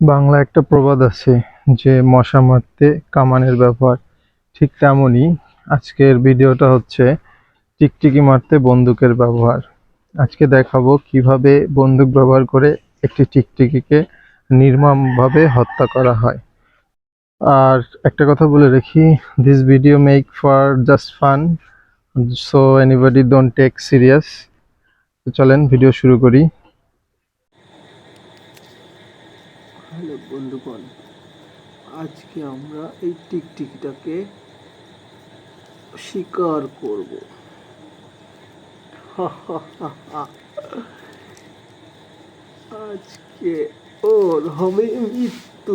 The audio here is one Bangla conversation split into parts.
বাংলা একটা প্রবাদ আছে যে, মশা মারতে কামানের ব্যবহার। ঠিক তেমনই আজকের ভিডিওটা হচ্ছে টিকটিকি মারতে বন্দুকের ব্যবহার। আজকে দেখাবো কীভাবে বন্দুক ব্যবহার করে একটি টিকটিকিকে নির্মমভাবে হত্যা করা হয়। আর একটা কথা বলে রেখি this video make for just fun so anybody don't take serious চলেন ভিডিও শুরু করি। হ্যালো বন্ধুগণ আজকে আমরা এই টিকটিকিটাকে শিকার করব। আজকে ওর হবে মৃত্যু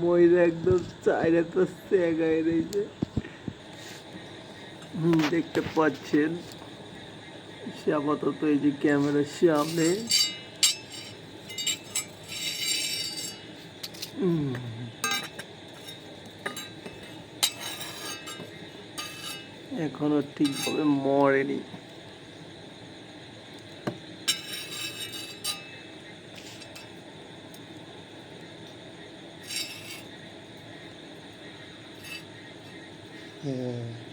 ময়ূর একদম চাইরে তো রয়েছে দেখতে পাচ্ছেন। সে আপাতত এই যে ক্যামেরার সামনে। এখনও ঠিকভাবে মরেনি। হ্যাঁ